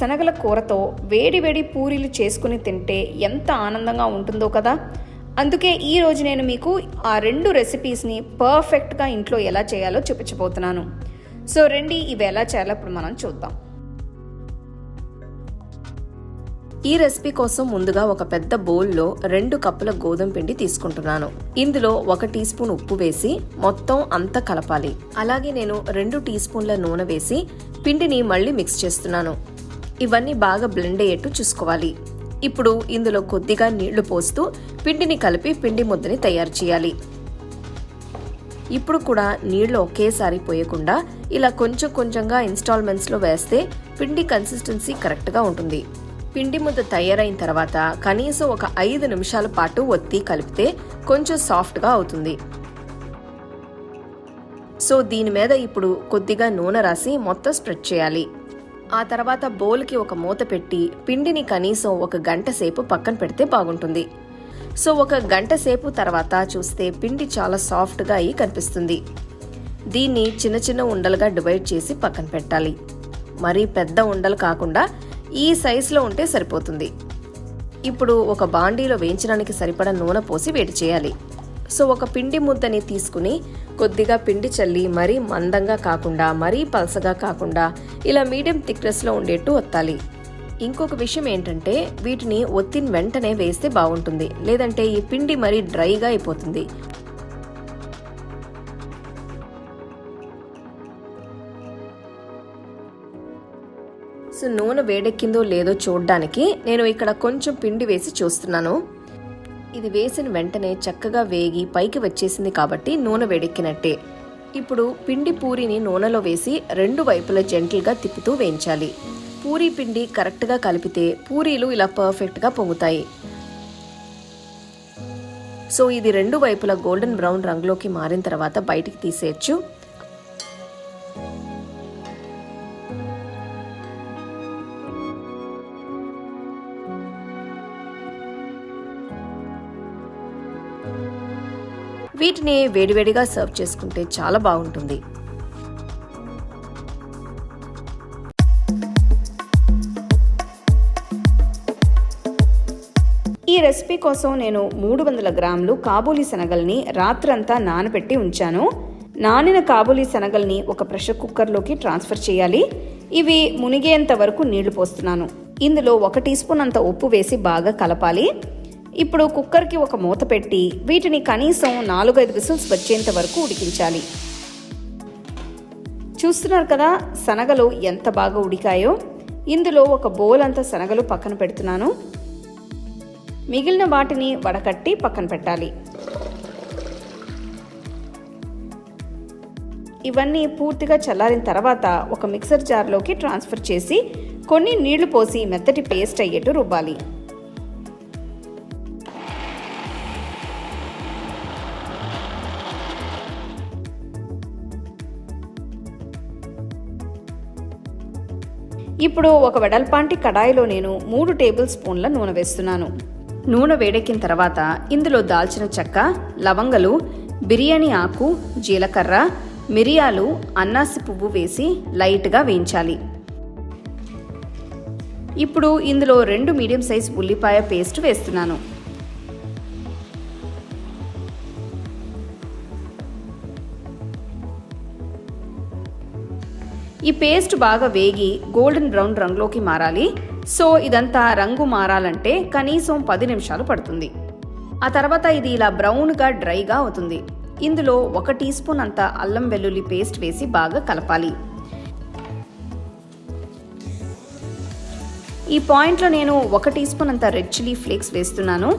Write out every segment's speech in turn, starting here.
శనగల కూరతో వేడి వేడి పూరీలు చేసుకుని తింటే ఎంత ఆనందంగా ఉంటుందో కదా? అందుకే ఈరోజు నేను మీకు ఆ రెండు రెసిపీస్ని పర్ఫెక్ట్గా ఇంట్లో ఎలా చేయాలో చూపించబోతున్నాను. సో రండి ఇవి ఎలా చేయాలో ఇప్పుడు మనం చూద్దాం. ఈ రెసిపీ కోసం ముందుగా ఒక పెద్ద బౌల్లో రెండు కప్పుల గోధుమ పిండి తీసుకుంటున్నాను. ఇందులో ఒక టీ స్పూన్ ఉప్పు వేసి మొత్తం అంతా కలపాలి. అలాగే నేను రెండు టీ స్పూన్ల నూనె వేసి పిండిని మళ్ళీ మిక్స్ చేస్తున్నాను. ఇవన్నీ బాగా బ్లెండ్ అయ్యేట్టు చూసుకోవాలి. ఇప్పుడు ఇందులో కొద్దిగా నీళ్ళు పోస్తూ పిండిని కలిపి పిండి ముద్దని తయారు చేయాలి. ఇప్పుడు కూడా నీళ్ళు ఒకేసారి పోయకుండా ఇలా కొంచెం కొంచెంగా ఇన్స్టాల్మెంట్స్లో వేస్తే పిండి కన్సిస్టెన్సీ కరెక్ట్గా ఉంటుంది. పిండి ముద్ద తయారైన తర్వాత కనీసం ఒక ఐదు నిమిషాల పాటు ఒత్తి కలిపితే కొంచెం సాఫ్ట్గా అవుతుంది. సో దీని మీద ఇప్పుడు కొద్దిగా నూనె రాసి మొత్తం స్ప్రెడ్ చేయాలి. ఆ తర్వాత బౌల్కి ఒక మూత పెట్టి పిండిని కనీసం ఒక గంట సేపు పక్కన పెడితే బాగుంటుంది. సో ఒక గంట సేపు తర్వాత చూస్తే పిండి చాలా సాఫ్ట్గా అయి కనిపిస్తుంది. దీన్ని చిన్న చిన్న ఉండలుగా డివైడ్ చేసి పక్కన పెట్టాలి. మరీ పెద్ద ఉండలు కాకుండా ఈ సైజులో ఉంటే సరిపోతుంది. ఇప్పుడు ఒక బాండీలో వేయించడానికి సరిపడా నూనె పోసి వేడి చేయాలి. సో ఒక పిండి ముద్దని తీసుకుని కొద్దిగా పిండి చల్లి మరీ మందంగా కాకుండా మరీ పలసగా కాకుండా ఇలా మీడియం థిక్నెస్లో ఉండేట్టు ఒత్తాలి. ఇంకొక విషయం ఏంటంటే వీటిని ఒత్తిన వెంటనే వేస్తే బాగుంటుంది. లేదంటే ఈ పిండి మరీ డ్రైగా అయిపోతుంది. సో నూనె వేడెక్కిందో లేదో చూడడానికి నేను ఇక్కడ కొంచెం పిండి వేసి చూస్తున్నాను. ఇది వేసిన వెంటనే చక్కగా వేగి పైకి వచ్చేసింది కాబట్టి నూనె వేడెక్కినట్టే. ఇప్పుడు పిండి పూరిని నూనెలో వేసి రెండు వైపులా జెంటిల్గా తిప్పుతూ వేయించాలి. పూరీ పిండి కరెక్ట్గా కలిపితే పూరీలు ఇలా పర్ఫెక్ట్గా పొంగుతాయి. సో ఇది రెండు వైపులా గోల్డెన్ బ్రౌన్ రంగులోకి మారిన తర్వాత బయటికి తీసేయచ్చు. వీటిని వేడివేడిగా సర్వ్ చేసుకుంటే చాలా బాగుంటుంది. ఈ రెసిపీ కోసం నేను మూడు వందల గ్రాములు కాబూలీ శనగల్ని రాత్రంతా నానబెట్టి ఉంచాను. నానిన కాబూలీ శనగల్ని ఒక ప్రెషర్ కుక్కర్లోకి ట్రాన్స్ఫర్ చేయాలి. ఇవి మునిగేంత వరకు నీళ్ళు పోస్తున్నాను. ఇందులో ఒక టీ స్పూన్ అంత ఉప్పు వేసి బాగా కలపాలి. ఇప్పుడు కుక్కర్కి ఒక మూత పెట్టి వీటిని కనీసం నాలుగైదు విసిల్స్ వచ్చేంత వరకు ఉడికించాలి. చూస్తున్నారు కదా శనగలు ఎంత బాగా ఉడికాయో? ఇందులో ఒక బౌల్ అంత శనగలు పక్కన పెడుతున్నాను. మిగిలిన వాటిని వడకట్టి పక్కన పెట్టాలి. ఇవన్నీ పూర్తిగా చల్లారిన తర్వాత ఒక మిక్సర్ జార్లోకి ట్రాన్స్ఫర్ చేసి కొన్ని నీళ్ళు పోసి మెత్తటి పేస్ట్ అయ్యేట్టు రుబ్బాలి. ఇప్పుడు ఒక వెడల్పాంటి కడాయిలో నేను మూడు టేబుల్ స్పూన్ల నూనె వేస్తున్నాను. నూనె వేడెక్కిన తర్వాత ఇందులో దాల్చిన చెక్క లవంగలు బిర్యానీ ఆకు జీలకర్ర మిరియాలు అన్నాసి పువ్వు వేసి లైట్గా వేయించాలి. ఇప్పుడు ఇందులో రెండు మీడియం సైజ్ ఉల్లిపాయ పేస్ట్ వేస్తున్నాను. ఈ పేస్ట్ బాగా వేగి గోల్డెన్ బ్రౌన్ రంగులోకి మారాలి. సో ఇదంతా రంగు మారాలంటే కనీసం పది నిమిషాలు పడుతుంది. ఆ తర్వాత ఇది ఇలా బ్రౌన్గా డ్రైగా అవుతుంది. ఇందులో ఒక టీ స్పూన్ అంత అల్లం వెల్లుల్లి పేస్ట్ వేసి బాగా కలపాలి. ఈ పాయింట్లో నేను ఒక టీ స్పూన్ అంత రెడ్ చిల్లీ ఫ్లేక్స్ వేస్తున్నాను.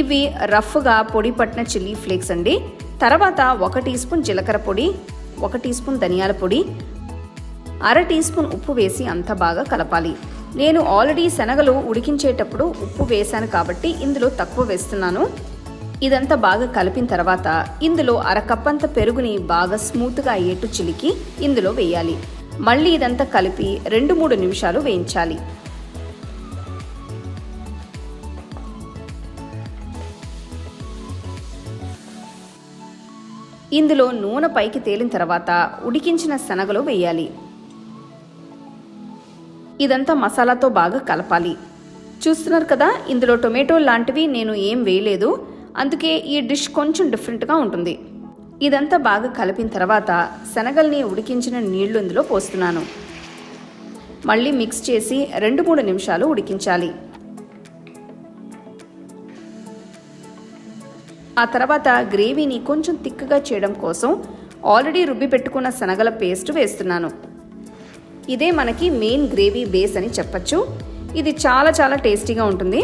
ఇవి రఫ్గా పొడి పట్టిన చిల్లీ ఫ్లేక్స్ అండి. తర్వాత ఒక టీ స్పూన్ జీలకర్ర పొడి ఒక టీ స్పూన్ ధనియాల పొడి అర టీ స్పూన్ ఉప్పు వేసి అంత బాగా కలపాలి. నేను ఆల్రెడీ శనగలు ఉడికించేటప్పుడు ఉప్పు వేశాను కాబట్టి ఇందులో తక్కువ వేస్తున్నాను. ఇదంతా బాగా కలిపిన తర్వాత ఇందులో అర కప్పంత పెరుగుని బాగా స్మూత్గా అయ్యేట్టు చిలికి ఇందులో వేయాలి. మళ్ళీ ఇదంతా కలిపి రెండు మూడు నిమిషాలు వేయించాలి. ఇందులో నూనె పైకి తేలిన తర్వాత ఉడికించిన శనగలు వేయాలి. ఇదంతా మసాలాతో బాగా కలపాలి. చూస్తున్నారు కదా ఇందులో టొమాటో లాంటివి నేను ఏం వేయలేదు. అందుకే ఈ డిష్ కొంచెం డిఫరెంట్గా ఉంటుంది. ఇదంతా బాగా కలిపిన తర్వాత శనగల్ని ఉడికించిన నీళ్ళు ఇందులో పోస్తున్నాను. మళ్ళీ మిక్స్ చేసి రెండు మూడు నిమిషాలు ఉడికించాలి. ఆ తర్వాత గ్రేవీని కొంచెం తిక్కగా చేయడం కోసం ఆల్రెడీ రుబ్బి పెట్టుకున్న శనగల పేస్ట్ వేస్తున్నాను. ఇదే మనకి మెయిన్ గ్రేవీ బేస్ అని చెప్పచ్చు. ఇది చాలా చాలా టేస్టీగా ఉంటుంది.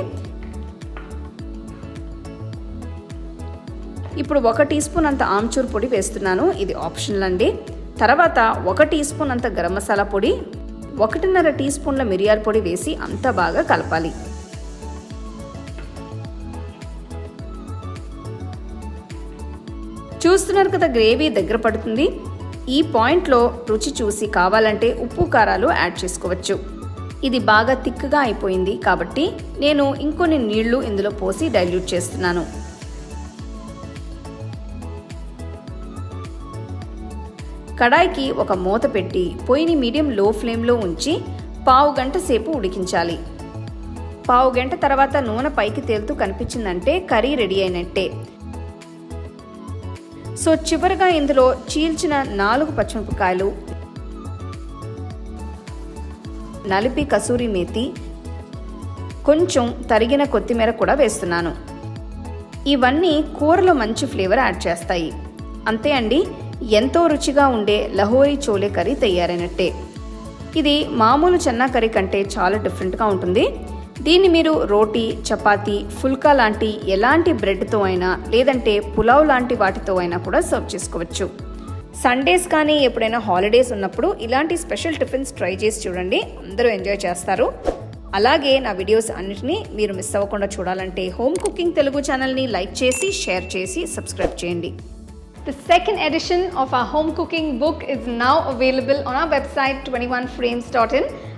ఇప్పుడు ఒక టీ స్పూన్ అంత ఆమ్చూర్ పొడి వేస్తున్నాను. ఇది ఆప్షనల్ అండి. తర్వాత ఒక టీ స్పూన్ అంత గరం మసాలా పొడి ఒకటిన్నర టీ స్పూన్ల మిరియాల పొడి వేసి అంతా బాగా కలపాలి. చూస్తున్నారు కదా గ్రేవీ దగ్గర పడుతుంది. ఈ పాయింట్లో రుచి చూసి కావాలంటే ఉప్పు కారాలు యాడ్ చేసుకోవచ్చు. ఇది బాగా తిక్కుగా అయిపోయింది కాబట్టి నేను ఇంకొన్ని నీళ్ళు ఇందులో పోసి డైల్యూట్ చేస్తున్నాను. కడాయికి ఒక మూత పెట్టి పొయ్యిని మీడియం లో ఫ్లేమ్లో ఉంచి పావు గంట సేపు ఉడికించాలి. పావు గంట తర్వాత నూనె పైకి తేలుతూ కనిపించిందంటే కర్రీ రెడీ అయినట్టే. సో చివరిగా ఇందులో చీల్చిన నాలుగు పచ్చిమిరపకాయలు నలిపి కసూరి మేతి కొంచెం తరిగిన కొత్తిమీర కూడా వేస్తున్నాను. ఇవన్నీ కూరలో మంచి ఫ్లేవర్ యాడ్ చేస్తాయి. అంతే అండి ఎంతో రుచిగా ఉండే లహోరీ చోలే కర్రీ తయారైనట్టే. ఇది మామూలు చెన్నా కర్రీ కంటే చాలా డిఫరెంట్గా ఉంటుంది. దీన్ని మీరు రోటీ చపాతీ ఫుల్కా లాంటి ఎలాంటి బ్రెడ్తో అయినా లేదంటే పులావ్ లాంటి వాటితో అయినా కూడా సర్వ్ చేసుకోవచ్చు. సండేస్ కానీ ఎప్పుడైనా హాలిడేస్ ఉన్నప్పుడు ఇలాంటి స్పెషల్ టిఫిన్స్ ట్రై చేసి చూడండి. అందరూ ఎంజాయ్ చేస్తారు. అలాగే నా వీడియోస్ అన్నిటినీ మీరు మిస్ అవ్వకుండా చూడాలంటే హోమ్ కుకింగ్ తెలుగు ఛానల్ని లైక్ చేసి షేర్ చేసి సబ్స్క్రైబ్ చేయండి. The second edition of our home cooking book is now available on our website 21frames.in.